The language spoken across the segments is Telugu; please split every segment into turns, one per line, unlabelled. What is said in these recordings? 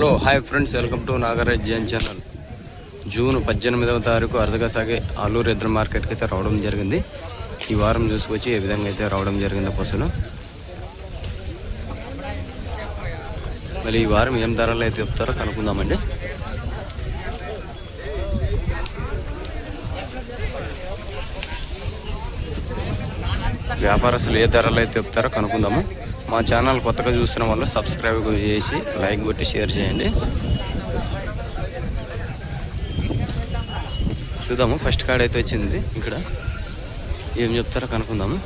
Hello hi friends welcome to Nagaraj Jain channel. June పద్దెనిమిదవ తారీఖు అరుదుగా సాగే ఆలూరు ఎద్దుల మార్కెట్కి అయితే రావడం జరిగింది. ఈ వారం చూసుకొచ్చి ఏ విధంగా అయితే రావడం జరిగింది బస్సులు మళ్ళీ ఈ వారం ఏం ధరలు అయితే చెప్తారో కనుక్కుందామండి. వ్యాపారస్తులు ఏ ధరలు అయితే చెప్తారో కనుక్కుందాము. మా ఛానల్ కొత్తగా చూస్తున్న వాళ్ళు సబ్స్క్రైబ్ చేసి లైక్ కొట్టి షేర్ చేయండి. చూద్దాము ఫస్ట్ కార్డ్ అయితే వచ్చింది ఇక్కడ. ఏం చెప్తారో కనుక్కుందాము.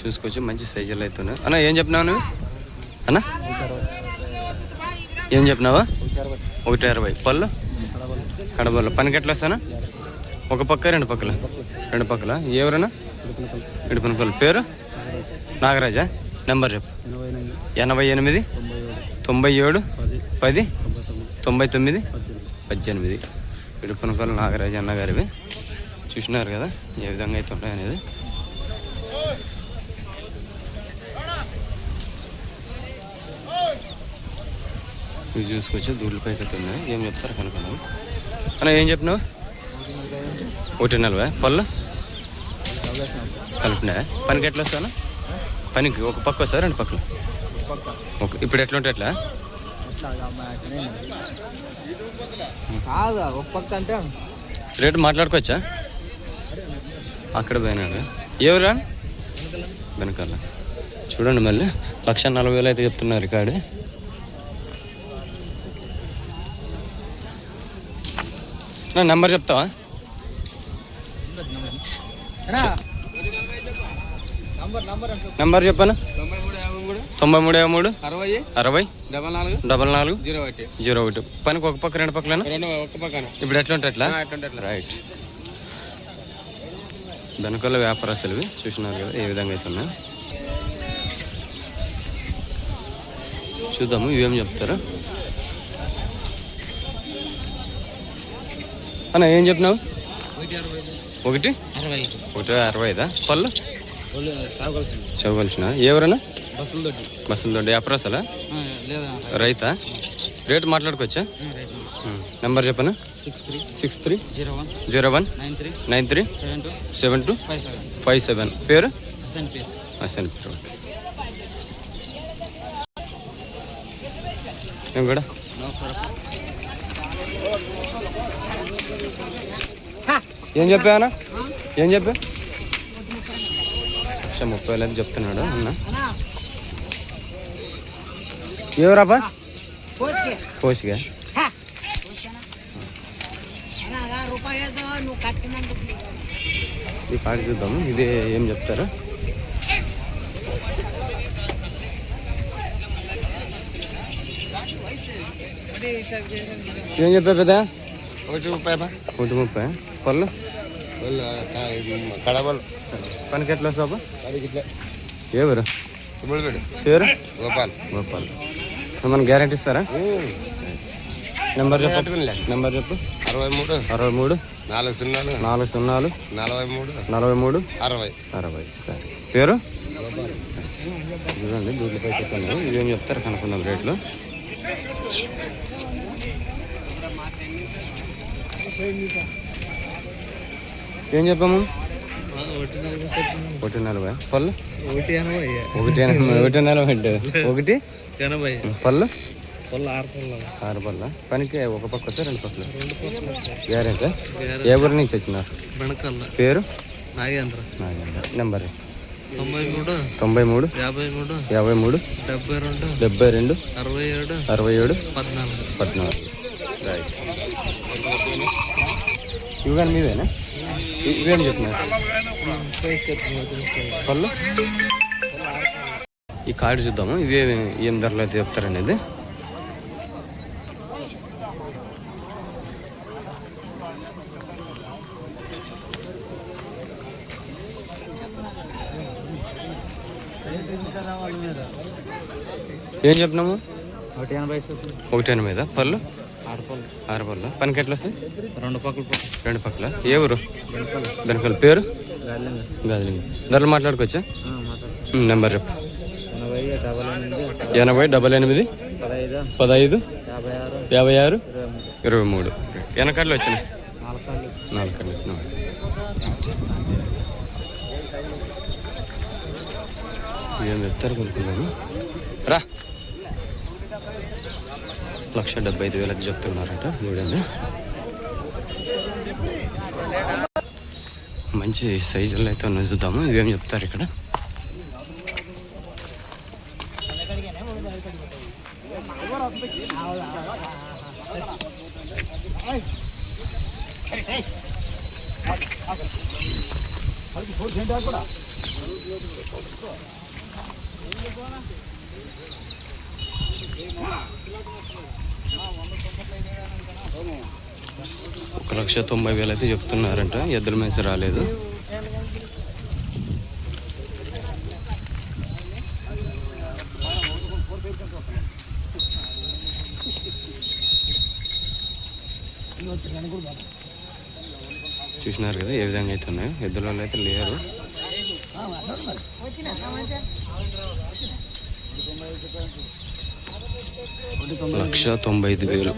చూసుకోవచ్చు మంచి సైజులు అయితే ఉన్నాయి. అన్న ఏం చెప్పినావు నువ్వు? అన్న? ఏం చెప్పినావా? ఒకటి అరవై. పళ్ళు? కడబల్లో పనికి ఎట్లా వస్తానా? ఒక పక్క రెండు పక్కల. రెండు పక్కల. ఎవరన్నా? ఇడుపున పేరు? నాగరాజా? నెంబర్ చెప్పు. ఎనభై ఎనిమిది తొంభై ఏడు పది తొంభై తొమ్మిది పద్దెనిమిది. ఇడుపునకల్ నాగరాజు అన్న గారివి చూసినారు కదా ఏ విధంగా అయితే ఉంటాయనేది ఇవి చూసుకొచ్చి దూళ్ళ పైకి ఏం చెప్తారు కనుక్కున్నాం అన్న ఏం చెప్పినావు? ఒకటి నలభై. పళ్ళు? కలిపినా పనికి ఎట్లా వస్తాను పనికి ఒక పక్క వస్తా రెండు పక్కలు? ఒక ఇప్పుడు ఎట్లా ఉంటే ఎట్లా?
కాదా ఒక పక్క అంటే
రేటు మాట్లాడుకోవచ్చా? అక్కడ పోయినాడు. ఎవరా? వెనకాల. చూడండి మళ్ళీ. లక్ష నలభై వేలు అయితే చెప్తున్నారు రికార్డు నా నెంబర్ చెప్తావా?
నంబర్
చెప్పాను?
తొంభై మూడు యాభై మూడు అరవై
అరవై
డబల్ నాలుగు
డబల్ నాలుగు
జీరో ఒకటి.
జీరో ఒకటి. పనికి ఒక పక్క రెండు పక్కలేనా?
రెండు ఒక్క పక్కన.
ఇప్పుడు ఎట్లా ఉంటే ఎట్లా? రైట్ వెనకాల వ్యాపారస్తులు చూసినారు కదా ఏ విధంగా అయితే ఉన్నాయి చూద్దాము ఇవేం చెప్తారు? అన్న ఏం చెప్పినావు
ఒకటి
ఒకటి?
అరవై
ఐదా. పళ్ళు? చదవలసిన ఎవరన్నా?
బస్సులు
దొడ్డి
లేదా?
రైతా? రేటు మాట్లాడుకోవచ్చా? నెంబర్ చెప్పనా?
Six three.
Six three?
Zero one.
Zero one?
Nine three.
Nine three?
Seven two.
Seven two?
Five seven.
Five seven. పేరు?
హసన్ పేరు.
ఓకే. ఏం కూడా ఏం చెప్పావనా ఏం చెప్పా లక్ష ముప్పై వేలు అని చెప్తున్నాడు అన్న. ఎవరాబా కోసిగా
నువ్వు కట్టినందుకు
ఈ పాట చూద్దాము. ఇది ఏం చెప్తారు? ఏం చెప్పా పెద్ద?
ఒకటి ముప్పై
ఒకటి ముప్పై. పళ్ళు?
కడవలు
పనికి ఎట్లా
ఇట్లా
ఎవరు పేరు?
గోపాల్.
గోపాల్. ఏమన్నా గ్యారంటీ ఇస్తారా? నెంబర్ చెప్పు. నెంబర్ చెప్పు.
అరవై మూడు
అరవై మూడు
నాలుగు సున్నాలు.
నాలుగు సున్నాలు.
నలభై మూడు
నలభై మూడు
అరవై.
అరవై. సరే. పేరు? చూడండి దూడ్లపై చెప్పాను ఇవేం చెప్తారు? కనుక్కుందాం రేట్లు. ఏం చెప్పాము? ఒకటి నలభై. పళ్ళు?
ఒకటి ఎనభై.
ఒకటి ఎనభై ఒకటి నలభై అంటే ఒకటి?
ఎనభై.
పళ్ళు?
ఆరు
పళ్ళ. పనికి ఒక పక్క వస్తే రెండు పక్కలు. గ్యారెంటీ ఏ ఊరి నుంచి వచ్చినారు?
బెనకల్ల.
పేరు?
నాగేంద్ర.
నాగేంద్ర. నెంబర్?
తొంభై మూడు.
తొంభై మూడు.
యాభై మూడు.
యాభై మూడు.
డెబ్బై రెండు.
డెబ్బై రెండు.
అరవై ఏడు.
అరవై ఏడు.
పద్నాలుగు.
పద్నాలుగు. ఇవి కానీ మీవేనా ఇ- ఇవేం చెప్తున్నారు? పళ్ళు? ఈ కార్డు చూద్దాము. ఇవే ఏం ధరలు అయితే చెప్తారనేది. ఏం చెప్పినాము
ఒకటి ఎనభై
ఒకటి ఎనిమిద పళ్ళు?
ఆరు పళ్ళు
ఆరు పళ్ళు పనికి ఎట్లా వస్తాయి?
రెండు పక్కలు
రెండు పక్కల? ఏ ఊరు? బెనకల్. పేరు? గదిలింగ్ ధరలు మాట్లాడుకోవచ్చా? నెంబర్ చెప్పు.
ఎనభై డబల్ ఎనిమిది. పదహైదు. యాభై ఆరు. ఇరవై మూడు.
వెనకాడలు వచ్చినాయి?
నాలుగు కాళ్ళు
నాలుగు కళ్ళు వచ్చినాయి. ఏం చెప్తారు కొనుక్కున్నాను రా. లక్ష డెబ్బై ఐదు వేలకు చెప్తున్నారట చూడండి మంచి సైజులు అయితే ఉన్నాయి చూద్దాము. ఇవేం చెప్తారు ఇక్కడ ఒక లక్ష తొంభై వేలు అయితే చెప్తున్నారంట. ఎద్దుల మీద రాలేదు. చూసినారు కదా ఏ విధంగా అయితే ఉన్నాయో. ఎద్దుల వాళ్ళు అయితే లేరు. లక్ష తొంభై ఐదు వేలు.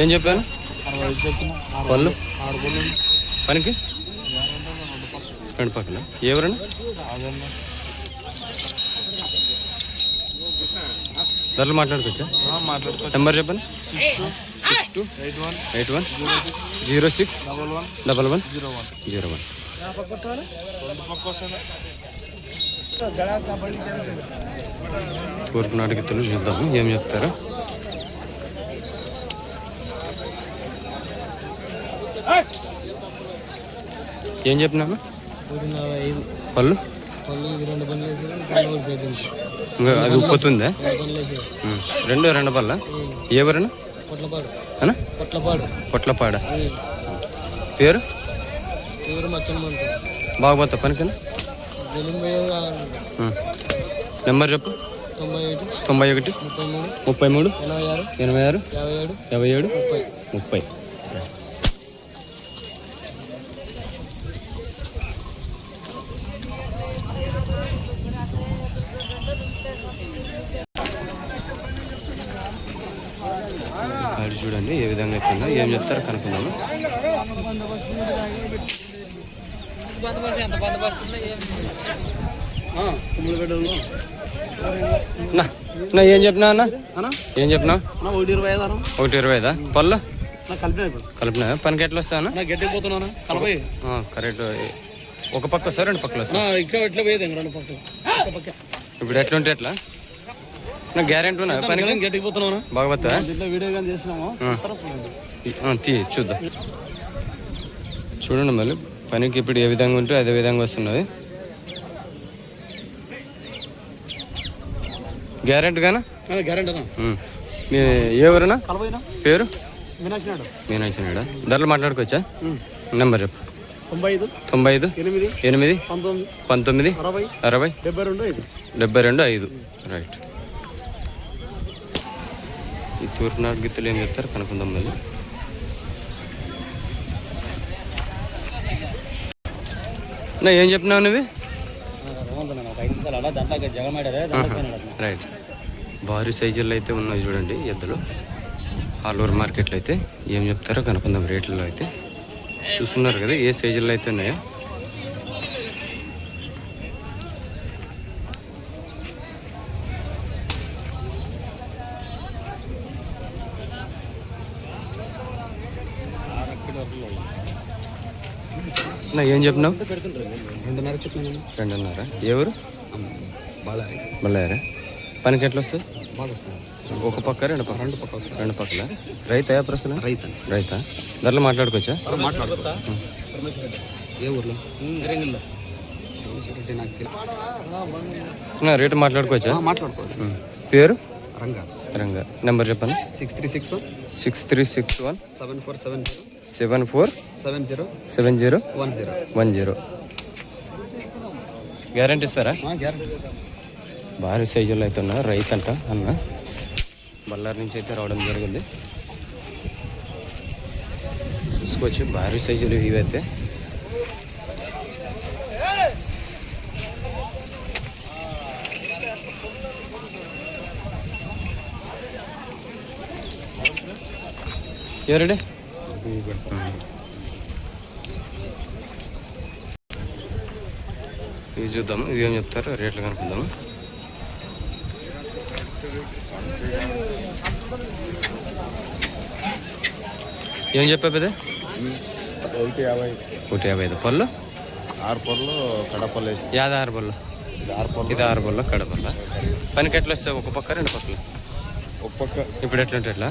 ఏం చెప్పాను? పళ్ళు?
ఆరు బళ్ళు
పనికి? రెండు పక్కన. ఎవరన్నా? ధరలు మాట్లాడుకోవచ్చా?
మాట్లాడుకో
నెంబర్ చెప్పండి.
Six two.
Six two. Eight one.
Eight one.
Zero six.
Double one.
Double one.
Zero one. Zero
one. నాటకత్తులు చూద్దాము. ఏం చెప్తారో? ఏం చెప్పినాను పళ్ళు? అది ఉప్పుతుందా
రెండు.
రెండు పళ్ళ? ఎవరన్నా
పొట్లపాడు.
పేరు? బాగుపోతా ఉం. నెంబర్ చెప్పు.
తొంభై
ఒకటి
ముప్పై మూడు ఎనభై ఆరు యాభై ఏడు
యాభై ఏడు
ముప్పై
ముప్పై కాడి చూడండి ఉందో ఏం చెప్తారో? కనుక్కుందాము? నా నా ఏం చెప్పినా అన్న?
అన్నా?
ఏం చెప్పినా?
ఒకటి ఇరవై ఐదు
ఒకటి ఇరవై ఐదా? పళ్ళు?
కలిపిన
పనికి ఎట్లా
కలపై
కరెక్ట్. ఒక పక్క వస్తా రెండు పక్కలు వస్తా ఇప్పుడు ఎట్లుంటే ఎట్లా? నా గ్యారెంటీ ఉన్నా.
పోతున్నావునా
బాగా
ఇట్లా వీడియో కానీ చేసినాము?
తీ చూద్దాం. చూడండి మళ్ళీ. పనికి ఇప్పుడు ఏ విధంగా ఉంటే అదే విధంగా వస్తున్నది.
గ్యారంటీ
ఉం. మీ ఎవరునా పేరు?
మీనాక్షి
వచ్చినాడా ధరలు మాట్లాడుకోవచ్చా? నెంబర్ చెప్పు.
తొంభై ఐదు
తొంభై ఐదు
ఎనిమిది
ఎనిమిది
పంతొమ్మిది
పంతొమ్మిది
అరవై
అరవై
డెబ్బై రెండు ఐదు.
డెబ్బై రెండు ఐదు. రైట్ ఈ తూర్పునాడు గిత్తలు ఏం చెప్తారు కనుక్కుందాం మళ్ళీ నా ఏం చెప్తున్నావు నువ్వు? రైట్. భారీ సైజుల్లో అయితే ఉన్నాయి చూడండి ఎద్దులు. ఆలూరు మార్కెట్లో అయితే ఏం చెప్తారో కనుక్కుందాం రేట్లలో అయితే చూస్తున్నారు కదా ఏ సైజుల్లో అయితే ఉన్నాయో. నా ఏం చెప్పినావు
రెండున్నర చెప్పిన
రెండున్నర. ఎవరు
బాగా
మళ్ళారా పనికి ఎట్లా వస్తుంది
బాగా వస్తుంది
ఒక పక్క రెండు పక్క? రెండు పక్క రెండు పక్కల? రైతా ప్రశ్న
రైతు.
రైతా. ధరలు మాట్లాడుకోవచ్చా?
ఏ ఊర్లో? నాకు
రేటు మాట్లాడుకోవచ్చా?
మాట్లాడుకోవచ్చు.
పేరు?
రంగా.
రంగా. నెంబర్ చెప్పండి.
Six three six
one. Six three six
one. Seven four seven
seven four
seven zero
seven zero
one zero.
One zero. Guarantee ఇస్తారా?
గ్యారంటీ.
భారీ సైజులో అయితే ఉన్నా రైతు అంట అన్న. బళ్ళారి నుంచి అయితే రావడం జరిగింది. చూసుకోవచ్చు. భారీ సైజులు ఇవైతే ఎవరండి ఇవి చూద్దాం. ఇవి ఏం చెప్తారు? రేట్లు కనుక్కుందాము ఏం చెప్పా పెద్ద?
ఒకటి యాభై.
ఒకటి యాభై ఐదు. పళ్ళు?
ఆరు పళ్ళు కడపలు వేసి.
యాద ఆరు పళ్ళు?
ఇది ఆరు పళ్ళు.
ఇది కడపల్ల పనికి ఎట్లా వస్తాయి? ఒక పక్క రెండు పక్కలు?
ఒక పక్క.
ఇప్పుడు ఎట్లా ఉంటే ఎట్లా?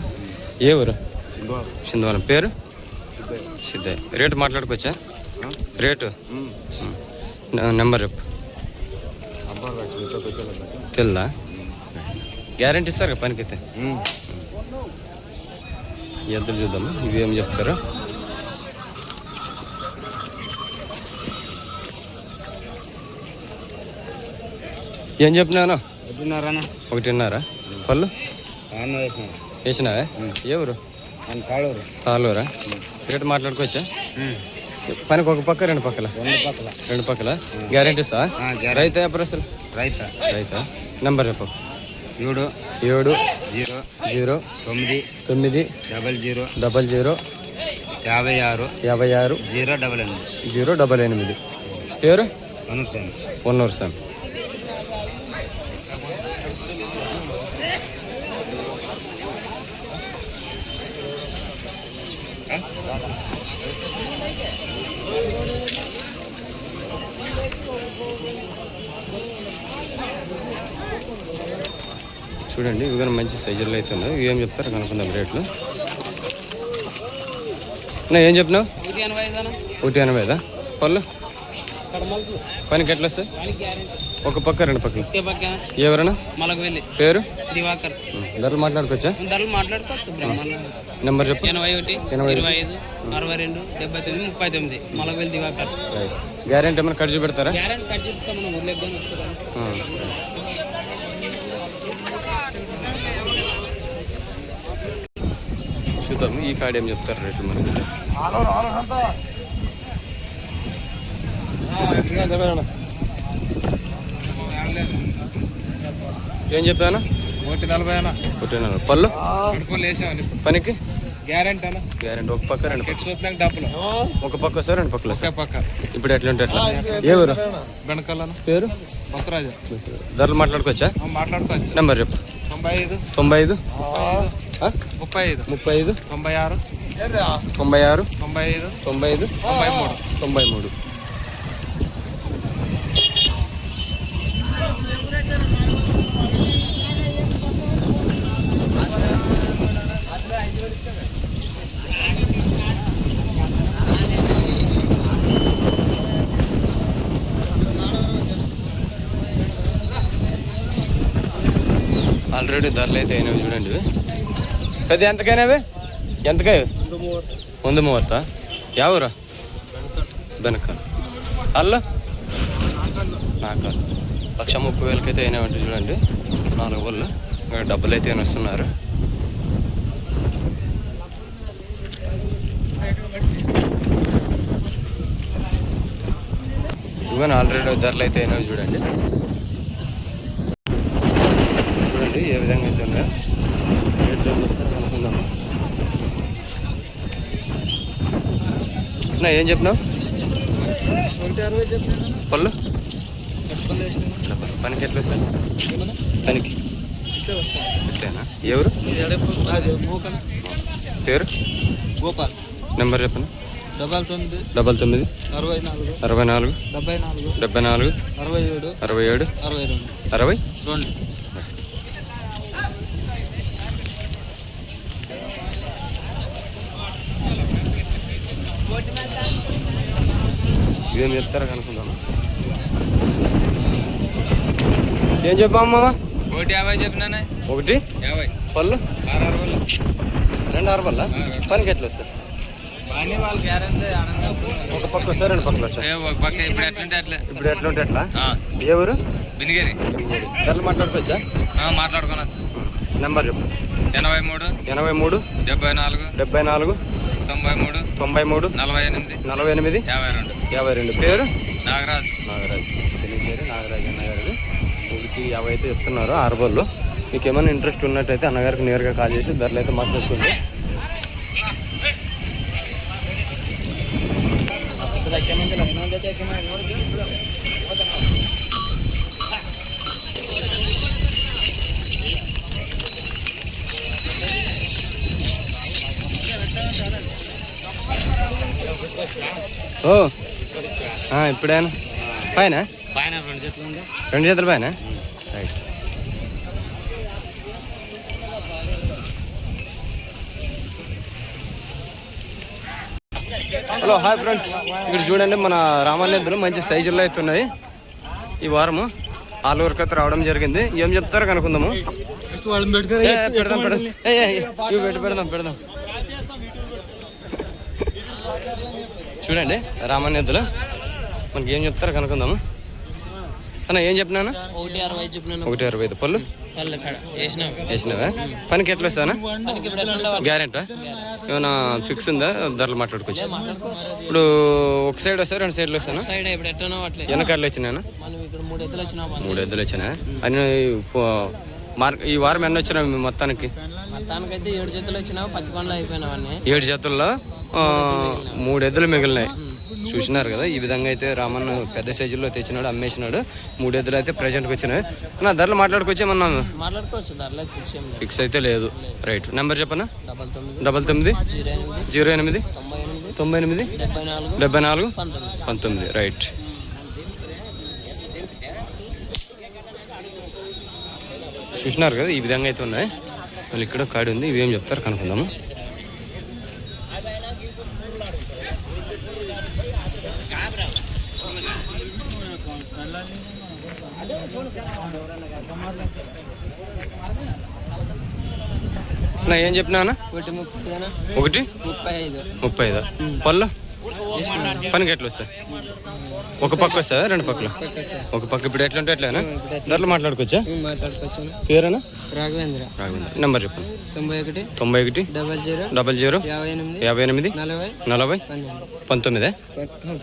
ఏ ఊరు?
సింధువా
సింధవనం పేరు?
సిద్ధయ్య.
రేటు మాట్లాడుకోవచ్చా? రేటు? నెంబర్ చెప్పు. తెల్దా గ్యారంటీ ఇస్తారు కదా పనికైతే ఎద్దులు చూద్దాము? ఇవి ఏం చెప్తారు? ఏం చెప్పినాను
ఎప్పుడున్నారా
ఒకటిన్నరా? పళ్ళు? వేసినావే? ఎవరు?
ఆయన కాడూరు
తాళ్ళూరా రేటు మాట్లాడుకోవచ్చా? పనికి. ఒక పక్క రెండు పక్కల.
రెండు పక్కల.
రెండు పక్కల గ్యారంటీ ఇస్తా రైతు వ్యాపారం అసలు?
రైత.
రైతా. నెంబర్ చెప్పు.
ఏడు.
ఏడు.
జీరో.
జీరో.
తొమ్మిది.
తొమ్మిది.
Double zero.
Double zero.
యాభై ఆరు.
యాభై ఆరు.
జీరో డబల్ ఎనిమిది.
జీరో డబల్ ఎనిమిది. పేరు?
అనుసాను
వన్నూరు సార్ చూడండి ఇవి కానీ మంచి సైజుల్లో అయితే ఉన్నాయి. ఇవి ఏం చెప్తారు? కనుక్కుందాం రేట్లు. నా ఏం చెప్పినావు ఒకటి ఎనభై ఐదా పళ్ళు? పనికి ఎట్లా సార్ ఒక పక్క రెండు పక్కలు. ఎవరన్నా? పేరు?
దివాకర్.
ధరలు మాట్లాడుకోవచ్చా?
ధరలు మాట్లాడుకోవచ్చు
నెంబర్ చెప్పు.
ఎనభై ఒకటి
ఎనభై
ఇరవై ఐదు అరవై రెండు డెబ్బై తొమ్మిది ముప్పై తొమ్మిది. మలకు వెళ్ళి దివాకర్
గ్యారెంటీ ఏమైనా ఖర్చు పెడతారా?
గ్యారెంటీ మనం ఊర్లోకి కానీ వస్తుందా
ఆ. చూద్దాం. ఈ కార్డ్ ఏం చెప్తారు రేట్లు మనకి ఏం చెప్పాను
ఒకటి నలభై అన్న.
ఒకటి నలభై. పళ్ళు? పనికి?
గ్యారంటీ అన్న.
గ్యారెంటీ. ఒక పక్క రెండు పక్క.
డబ్బులు.
ఒక పక్క వస్తారు రెండు పక్కలు వస్తారు
పక్క.
ఇప్పుడు ఎట్లా ఉంటే ఎట్లా? ఏ ఊరు పేరు?
బసరాజు
ధరలు మాట్లాడుకోవచ్చా?
మాట్లాడుకోవచ్చు.
నెంబర్ చెప్పు.
తొంభై ఐదు.
తొంభై ఐదు? ఆ?
ముప్పై ఐదు.
ముప్పై ఐదు.
తొంభై ఆరు.
తొంభై ఆరు.
తొంభై ఐదు.
తొంభై ఐదు.
తొంభై మూడు.
తొంభై మూడు. ఆల్రెడీ ధరలు అయితే అయినవి చూడండి. పెద్ద ఎంతకైనా అవి? ఎంతకాయ ముందు మూవర్త? ఎవరా? వెనక. అల్లా? నాకు లక్ష ముప్పై వేలకైతే అయినా ఉంటుంది చూడండి. నాలుగు వల్ల ఇంకా డబ్బులు అయితే వస్తున్నారు ఇవన్నీ ఆల్రెడీ ధరలు అయితే అయినవి చూడండి. చూడండి ఏ విధంగా అయితే ఉన్నాయో. ఏం చెప్పినావు? పళ్ళు? పనికి ఎట్లా సార్ పనికి. ఎట్లేనా ఎవరు? పేరు
గోపాల్.
నెంబర్ చెప్పను?
డబల్ తొమ్మిది.
డబల్ తొమ్మిది.
అరవై నాలుగు.
అరవై నాలుగు.
డెబ్బై నాలుగు.
డెబ్బై నాలుగు.
అరవై ఏడు.
అరవై ఏడు.
అరవై రెండు.
అరవై?
రెండు.
ఇదేం చెప్తారా కనుక్కుందాము ఏం చెప్పావు మామ
ఒకటి యాభై చెప్పినానే
ఒకటి?
యాభై.
పళ్ళు?
ఆరు అరవై
రెండు ఆరు పళ్ళ? పనికి ఎట్లా వస్తారు ఒక పక్క వస్తారు రెండు పక్కలు వస్తారు
ఏ ఒక పక్క
ఇప్పుడు ఎట్లా ఉంటే ఎట్లా
ఆ,
ఏ ఊరు?
బినిగేరి.
ధరలు మాట్లాడుకోవచ్చా?
ఆ, మాట్లాడుకోనొచ్చు.
నెంబర్ చెప్పు.
ఎనభై మూడు
ఎనభై మూడు
డెబ్బై నాలుగు
డెబ్బై నాలుగు
తొంభై మూడు
తొంభై మూడు
నలభై ఎనిమిది
నలభై ఎనిమిది
యాభై రెండు.
యాభై రెండు. పేరు?
నాగరాజ్.
నాగరాజ్. పేరు నాగరాజ్ అన్నగారు ఒకటి యాభై అయితే చెప్తున్నారు ఆరు బళ్ళు మీకు ఏమైనా ఇంట్రెస్ట్ ఉన్నట్టయితే అన్నగారికి నేరుగా కాల్ చేసి ధరలు అయితే ఇప్పుడేనా పైన
పైన? రెండు చెట్లు ఉంది
రెండు చేతుల పైన? రైట్. Hello hi friends. ఇక్కడ చూడండి మన రామాలయంలో మంచి సైజుల్లో అయితే ఉన్నాయి. ఈ వారము ఆల్ ఊరికి అయితే రావడం జరిగింది. ఏం చెప్తారో కనుక్కుందాము. పెడదాం పెడదాం. పెడదాం పెడదాం. చూడండి రామాన్యతలు మనకి ఏం చెప్తారో కనుక్కుందాము. అన్న ఏం చెప్పినాను
ఒకటి అరవై చెప్పినాను
ఒకటి అరవై ఐదు. పళ్ళు? వేసినావా? పనికి ఎట్లా వస్తానా గ్యారెంటా? ఏమైనా ఫిక్స్ ఉందా? ధరలు మాట్లాడుకోవచ్చు. ఇప్పుడు ఒక సైడ్ వస్తా రెండు సైడ్లు వస్తాను వచ్చినాను
మూడు ఎద్దులు వచ్చినాం
మూడు ఎద్దులు వచ్చినా? అని మార్క్ ఈ వారం ఎన్ని వచ్చినా మొత్తానికి?
మొత్తానికైతే ఏడు వచ్చినావు పనులు అయిపోయినావన్నీ
ఏడు మూడు ఎద్దులు మిగిలినాయి. చూసినారు కదా ఈ విధంగా అయితే రామన్ పెద్ద సైజుల్లో తెచ్చినాడు అమ్మేసినాడు. మూడు ఎద్దులు అయితే ప్రజెంట్కి వచ్చినాయి. నా ధరలు మాట్లాడుకోవచ్చు ఏమన్నా
మాట్లాడుకోవచ్చు ధరలో ఫిక్స్
అయితే లేదు. రైట్ నెంబర్ చెప్పనా?
డబల్ తొమ్మిది. జీరో ఎనిమిది. తొంభై ఎనిమిది. డెబ్బై నాలుగు. పంతొమ్మిది.
రైట్ చూసినారు కదా ఈ విధంగా అయితే ఉన్నాయి. మళ్ళీ ఇక్కడ కాడి ఉంది ఇవి చెప్తారు కనుక్కుందాము. ఏం చెప్పినా
ఒకటి ముప్పైనా
ఒకటి?
ముప్పై ఐదు.
ముప్పై ఐదు? పళ్ళు? పనికి ఎట్లా వస్తాయి? ఒక పక్క వస్తుందా రెండు పక్కలు? ఒక పక్క ఇప్పుడు ఎట్లా ఉంటే ఎట్లనా ధరలు మాట్లాడుకోవచ్చా? పేరేనా?
రాఘవేంద్ర.
రాఘవేంద్ర. నెంబర్ చెప్పండి.
తొంభై ఒకటి
తొంభై ఒకటి
డబల్ జీరో
డబల్ జీరో
యాభై ఎనిమిది
యాభై ఎనిమిది
నలభై
నలభై పంతొమ్మిదే?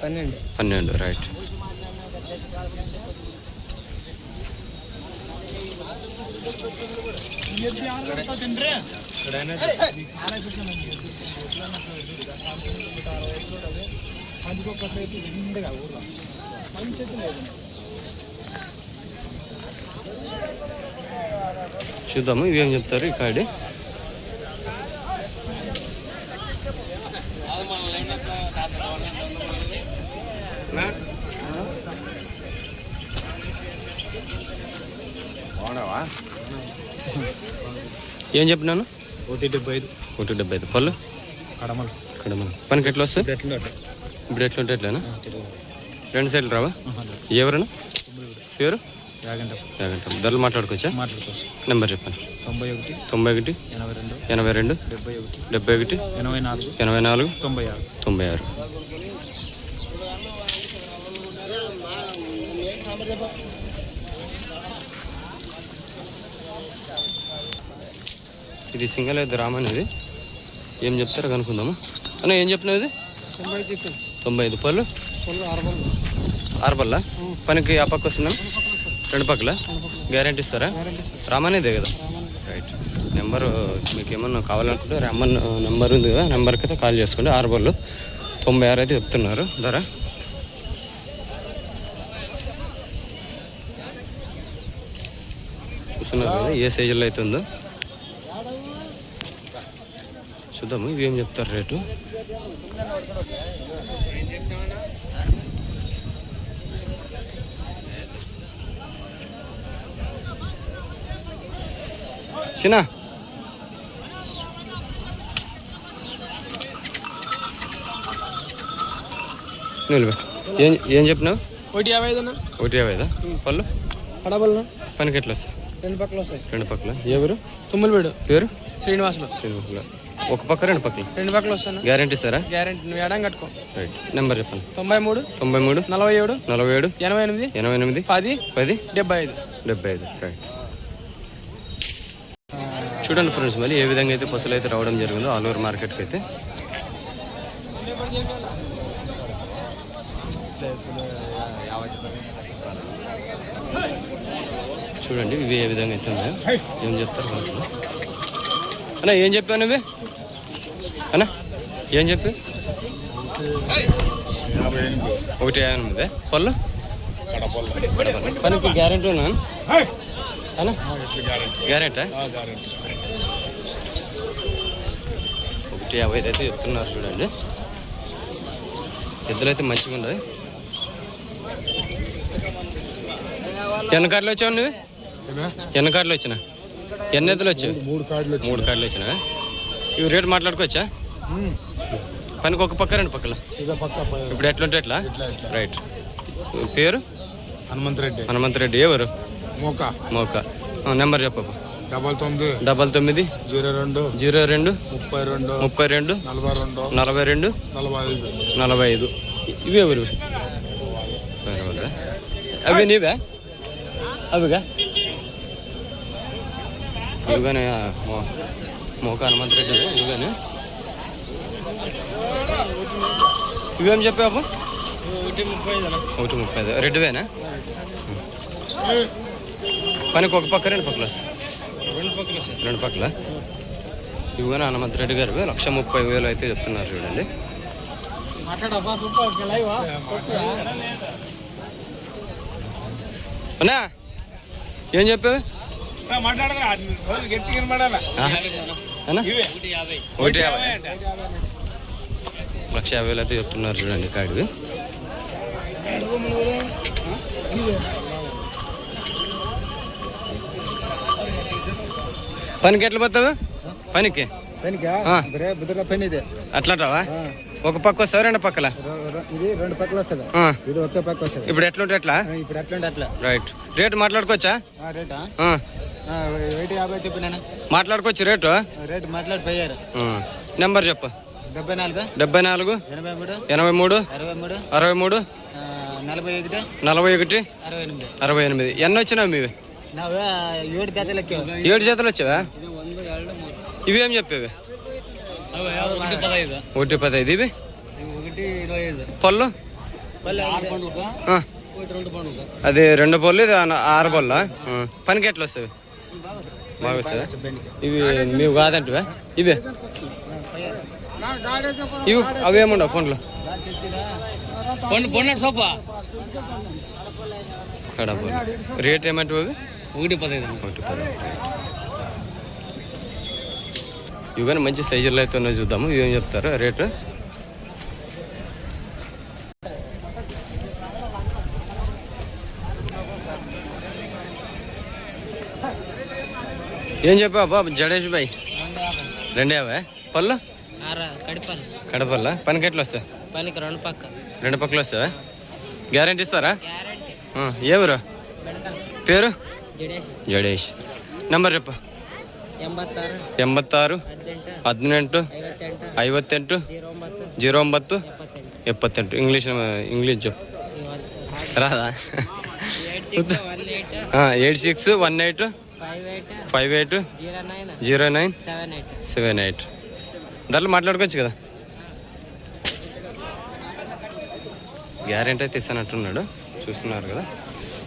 పన్నెండు.
పన్నెండు రైట్. చూద్దాము ఇవేం చెప్తారు ఈ కాడి.
బాగున్నావా
ఏం చెప్పినాను?
ఒకటి డెబ్బై ఐదు.
ఒకటి డెబ్బై ఐదు. పళ్ళు?
కడమలు.
ఇక్కడ మనం పనికి ఎట్లా వస్తాయి?
ఎట్లా
ఇప్పుడు ఎట్లా ఉంటే ఎట్లానా? రెండు సైడ్లు రావా? ఎవరైనా పేరు?
యాగంట.
యాగంట. ధరలు మాట్లాడుకోవచ్చా?
మాట్లాడుకోవచ్చు.
నెంబర్ చెప్పండి.
తొంభై ఒకటి
తొంభై ఒకటి
ఎనభై రెండు
ఎనభై రెండు
డెబ్బై ఒకటి
డెబ్బై ఒకటి
ఎనభై నాలుగు
ఎనభై నాలుగు
తొంభై ఆరు.
తొంభై ఆరు. ఇది సింగల్ అయితే రామన్ ఇది ఏం చెప్తారో కనుక్కుందాము? అన్న ఏం చెప్తున్నావు ఇది?
తొంభై
ఐదు. పళ్ళు?
అరవై
ఆరు పళ్ళ. పనికి ఆ పక్క వస్తున్నాం రెండు పక్కల గ్యారంటీ ఇస్తారా? రామన్ ఇదే కదా? రైట్ నెంబర్ మీకు ఏమన్నా కావాలనుకుంటే రామన్ నెంబర్ ఉంది కదా? నెంబర్కి అయితే కాల్ చేసుకోండి. ఆరు పళ్ళు. తొంభై ఆరు అయితే చెప్తున్నారు. ధర? చూస్తున్నారు కదా ఏ సైజులో అయితే ఉందో? చూద్దాము ఇవి ఏం చెప్తారు రేటు? చిన్న. నిలబెట్టు ఏం ఏం చెప్పినావు?
ఒకటి యాభై ఐదు
ఒకటి యాభై ఐదా? పళ్ళు?
కడబల్
పనికి ఎట్లా వస్తాయి?
రెండు పక్కలు వస్తాయి.
రెండు పక్కల. ఎవరు
తుమ్మలబేడు
పేరు?
శ్రీనివాసులు.
శ్రీనివాసులు. ఒక పక్క రెండు పక్కల.
రెండు పక్కలు వస్తాను.
గ్యారంటీ సారా
గ్యారెంటీ నువ్వు ఎడం కట్టుకో.
రైట్ నెంబర్ చెప్పండి.
తొంభై మూడు
తొంభై మూడు
నలభై ఏడు
నలభై ఏడు
ఎనభై ఎనిమిది
ఎనభై ఎనిమిది
పది
పది
డెబ్బై ఐదు
డెబ్బై ఐదు రైట్ చూడండి ఫ్రెండ్స్ మళ్ళీ ఏ విధంగా అయితే పసులు అయితే రావడం జరిగిందో ఆలూరు మార్కెట్కి అయితే. చూడండి ఇవి ఏ విధంగా అయితే ఉన్నాయో ఏం చెప్తారు అన్నా ఏం చెప్పావు నువ్వు? అన్నా ఏం చెప్పి ఒకటి యాభై ఎనిమిది. పళ్ళు? పనికి గ్యారెంటీ ఉన్నా అన్నా గ్యారెంటా? ఒకటి యాభై ఐదు అయితే చెప్తున్నారు చూడండి. అయితే మంచిగా ఉండదు ఎన్ని కార్డులు వచ్చావు నువ్వు? ఎన్ని కార్డులు వచ్చిన ఎన్ని ఎద్దులు వచ్చావు
మూడు కార్డులు
మూడు కార్డులు వచ్చిన ఇవి రేటు మాట్లాడుకోవచ్చా? పనికి ఒక పక్క రెండు పక్కల? ఇప్పుడు ఎట్లుంటే ఎట్లా? రైట్. పేరు?
హనుమంత్ రెడ్డి.
హనుమంత్ రెడ్డి. ఎవరు?
మోక.
మోక. నెంబర్ చెప్పు
డబల్ తొమ్మిది.
డబల్ తొమ్మిది.
జీరో రెండు.
జీరో రెండు.
ముప్పై రెండు.
ముప్పై రెండు.
నలభై రెండు.
నలభై రెండు.
నలభై ఐదు.
నలభై ఐదు. ఇవి ఎవరు? అవి నీవే? అవిగా? ఇవిగానే మోక హనుమంత్ రెడ్డి ఇవిగానే ఇవేం చెప్పావు
ఒకటి ముప్పై ఐదు
రెడ్డివేనా? పనికి ఒక పక్క రెండు పక్కల
రెండు పక్కలు వస్తాయి.
రెండు పక్కల? ఇవిగానే హనుమంత్ రెడ్డి గారు? లక్ష ముప్పై వేలు అయితే చెప్తున్నారు చూడండి.
మాట్లాడబ్బా సూపర్ లైవ్?
అన్నా ఏం చెప్పావు?
ఒకటి యాభై.
లక్ష యాభై వేలు అయితే చెప్తున్నారు చూడండి కాడివి పనికి ఎట్లా పోతావు? పనికి?
పనికా?
అట్లాంటావా ఒక పక్క వస్తావు రెండు పక్కల?
ఇది రెండు ఇది పక్క
ఇప్పుడు ఎట్లుంటే ఎట్లా
ఇప్పుడు ఎట్లుంటే ఎట్లా
రైట్ రేటు మాట్లాడుకోవచ్చా?
రేటు? యాభై చెప్పినా
మాట్లాడుకోవచ్చు రేటు?
రేటు మాట్లాడిపోయారు
నెంబర్ చెప్పు.
డెబ్బై నాలుగు.
డెబ్బై నాలుగు.
ఎనభై మూడు.
ఎనభై మూడు.
అరవై మూడు.
అరవై మూడు.
నలభై ఒకటి.
నలభై ఒకటి.
అరవై ఎనిమిది.
అరవై ఎనిమిది. ఎన్ని వచ్చినావు మీవి?
ఏడు జతలు వచ్చావా
ఏడు జతలు వచ్చావా? ఇవేం చెప్పేవి?
ఒకటి పదహైదు.
పదహైదు ఇవి? పళ్ళు? అది రెండు పళ్ళు ఇది ఆరు పళ్ళ? పనికి ఎట్లా వస్తాయి? బాగా వస్తాయి? ఇవి మీవి కాదంటివా? ఇవే? ఇవి అవేముండవు పండ్లు
పండు సొప్ప
కడప రేట్ ఏమంటావు అవి?
ఒకటి పదహైదు.
ఒకటి పది ఇవన్నీ మంచి సైజులు అయితే ఉన్నాయి చూద్దాము. ఇవేం చెప్తారు రేటు? ఏం చెప్పావు బాబు? జడేష్ బాయ్. రెండు యాభై పళ్ళు కడపల్ల పనికి ఎట్లా వస్తాయి
రెండు
రెండు పక్కలు వస్తావా గ్యారంటీ ఇస్తారా? ఏ ఊరు? పేరు? జడేష్. నెంబర్ చెప్పు.
ಎಂಬತ್ತಾರು
ಎಂಬತ್ತಾರು
ಹದಿನೆಂಟು
ಹದಿನೆಂಟು
ಐವತ್ತೆಂಟು
ಐವತ್ತೆಂಟು
ಜೀರೋ ಒಂಬತ್ತು
ಜೀರೋ ಒಂಬತ್ತು
ಎಪ್ಪತ್ತೆಂಟು
ಎಪ್ಪತ್ತೆಂಟು ಇಂಗ್ಲೀಷ್ ಇಂಗ್ಲೀಷ್ చెప్పు రాదా
eight six one eight
eight six one eight
five eight
five eight
zero nine
zero nine
seven eight
seven eight దాంట్లో మాట్లాడుకోవచ్చు కదా గ్యారెంటీ అయితే ఇస్తానంటున్నాడు చూస్తున్నారు కదా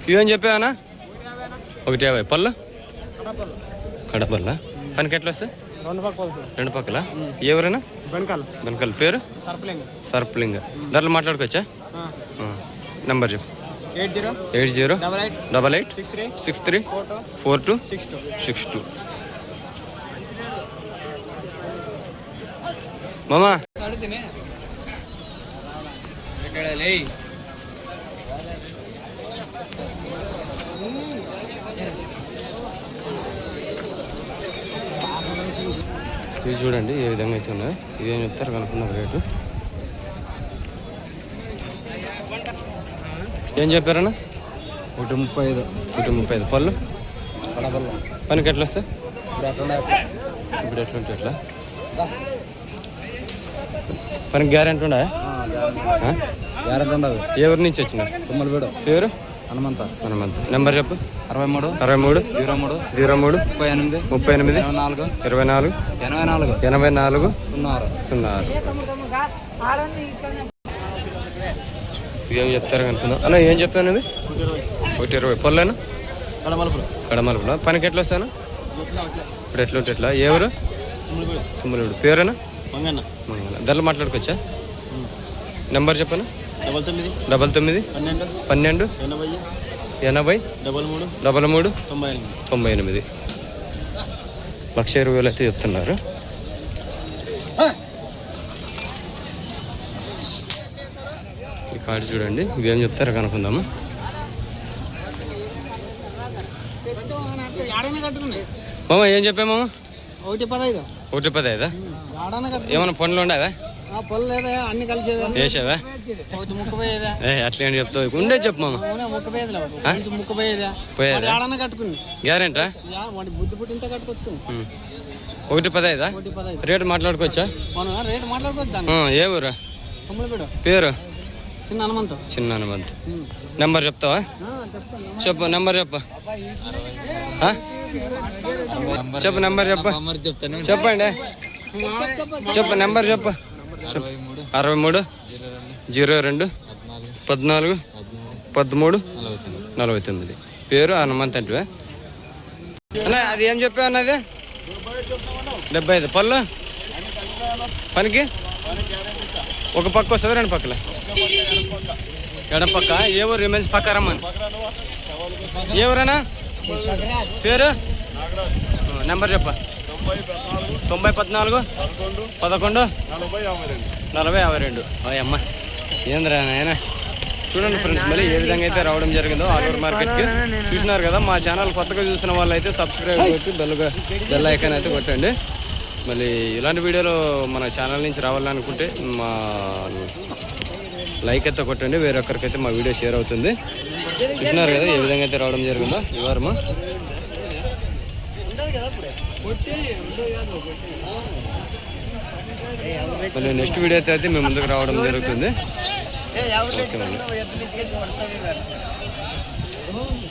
ఇవేం చెప్పావనా ఒకటి యాభై పళ్ళు కడపల్లా పనికి ఎట్లా వస్తుంది
రెండు పక్కల
రెండు పక్కల ఎవరైనా
బెనకాల
బెనకాల పేరు
సర్పలింగ
సర్పలింగ ధరలు మాట్లాడుకోవచ్చా నెంబర్ చెప్పు eight zero
eight zero
double eight
double eight
six three
six three
four two
six two
six two మామా ఇవి చూడండి ఏ విధంగా అయితే ఉన్నాయో. ఇవేం చెప్తారు కనుక్కున్నారు రేటు. ఏం చెప్పారన్నా
ఒకటి ముప్పై ఐదు.
ఒకటి ముప్పై ఐదు. పళ్ళు? పనికి ఎట్లా వస్తాయి?
ఇప్పుడు ఎట్లా
ఉంటే ఎట్లా? పనికి గ్యారెంటీ ఉండా
గ్యారెంటీ. ఉండదు.
ఊరి నుంచి వచ్చిన
తుమ్మలపేడు
పేరు
హనుమంత.
హనుమంత్. నెంబర్ చెప్పు.
అరవై మూడు
అరవై మూడు
జీరో మూడు
జీరో మూడు
ముప్పై ఎనిమిది
ముప్పై ఎనిమిది
ఇరవై నాలుగు
ఇరవై నాలుగు
ఎనభై నాలుగు
ఎనభై నాలుగు
సున్నా
సున్నా ఏం చెప్తారు అనుకుందాం. అన్న ఏం చెప్పాను ఇది ఒకటి ఇరవై. పళ్ళేనా
కడమలుపులు.
కడమలుపులా? పనికి ఎట్లా వస్తాను? ఇప్పుడు ఎట్లా ఉంటే ఎట్లా? ఎవరు తుమ్మలుడు పేరేనా?
మంగన్న.
ధరలు మాట్లాడుకోవచ్చా? నెంబర్ చెప్పను?
డబల్ తొమ్మిది.
డబల్ తొమ్మిది.
పన్నెండు.
పన్నెండు.
ఎనభై.
ఎనభై.
డబల్ మూడు.
డబల్ మూడు.
తొంభై ఎనిమిది.
తొంభై ఎనిమిది. లక్ష ఇరవై వేలు అయితే చెప్తున్నారు. ఈ కార్డు చూడండి. ఇవేం చెప్తారో కనుక్కుందాము.
కట్టుకున్నాయి
మామ ఏం
ఒకటి పదహైదు.
ఒకటి పది ఐదా
ఆడనే కట్టు
ఏమైనా పనులు ఉండవా వేసావా
ఒకటి ముక్కపోయేదా
ఏ అట్లా ఏంటి చెప్తావు ఉండే చెప్పు మామ గ్యారెంటా. ఒకటి పది ఐదా
ఒకటి పదహైదు
రేటు మాట్లాడుకోవచ్చా
రేటు
ఆ, ఏ ఊరు పేరు
చిన్న హనుమంతం
చిన్న హనుమంత్ నెంబర్ చెప్తావా చెప్పు నెంబర్ చెప్పు? చెప్పు నెంబర్ చెప్పు
చెప్తాను
చెప్పండి చెప్పు నెంబర్ చెప్పు అరవై మూడు. జీరో రెండు? పద్నాలుగు? పదమూడు? నలభై తొమ్మిది. పేరు హనుమంత్ అంటే అన్న అది ఏం చెప్పావు అన్నది డెబ్బై ఐదు. పళ్ళు? పనికి? ఒక పక్క వస్తుంది రెండు పక్కల? ఎడం పక్క. ఏ ఊరు? రిమెన్స్ పక్క రమ్మని. ఏ ఊరన్నా? పేరు? నెంబర్ చెప్ప. తొంభై పద్నాలుగు? పదకొండు. నలభై యాభై రెండు. అమ్మ ఏంద్రా నాయన? చూడండి ఫ్రెండ్స్ మళ్ళీ ఏ విధంగా అయితే రావడం జరిగిందో ఆలూరు మార్కెట్కి. చూసినారు కదా మా ఛానల్ కొత్తగా చూసిన వాళ్ళు అయితే సబ్స్క్రైబ్ కొట్టి బెల్ బెల్ ఐకాన్ అయితే కొట్టండి. మళ్ళీ ఇలాంటి వీడియోలు మన ఛానల్ నుంచి రావాలనుకుంటే మా లైక్ అయితే కొట్టండి వేరొకరికైతే మా వీడియో షేర్ అవుతుంది. చూసినారు కదా ఏ విధంగా అయితే రావడం జరిగిందో ఈ వారము. మళ్ళీ నెక్స్ట్ వీడియో అయితే అయితే మేము ముందుకు రావడం జరుగుతుంది. ఓకే